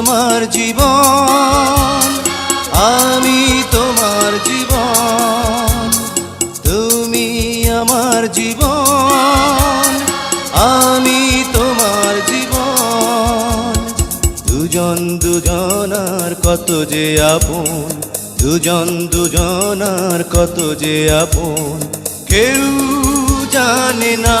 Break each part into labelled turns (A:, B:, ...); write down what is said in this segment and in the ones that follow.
A: আমার জীবন, আমি তোমার জীবন, তুমি আমার জীবন, আমি তোমার জীবন। দুজন দুজনার কত যে আপন, দুজন দুজনার কত যে আপন, কেউ জানে না।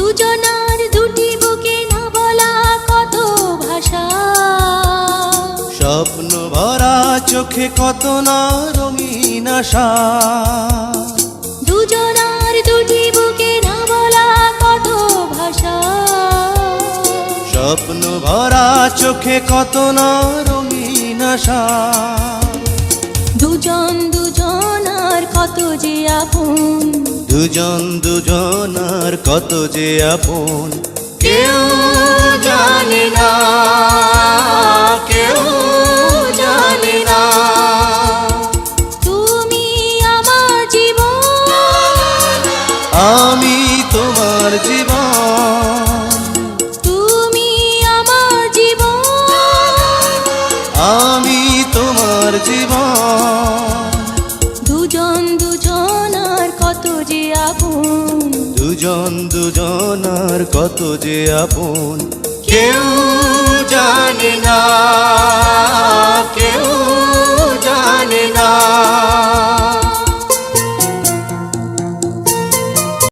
B: দুজনার দুটি বুকে না বলা কত ভাষা?
A: স্বপ্ন ভরা চোখে কত না রঙিন আশা?
B: দুজনার দুটি বুকে না বলা কত ভাষা?
A: স্বপ্ন ভরা চোখে কত না রঙিন আশা?
B: কত যে আপন।
A: দুজন দুজনার কত যে আপন। কেউ জানে না কেউ জানে না।
B: তুমি আমার জীবন।
A: আমি তোমার জীবন।
B: তুমি আমার জীবন।
A: আমি তোমার জীবন।
B: দুজন
A: দুজন দুজনার কত যে আপন। কেউ জানে না কেউ জানে না।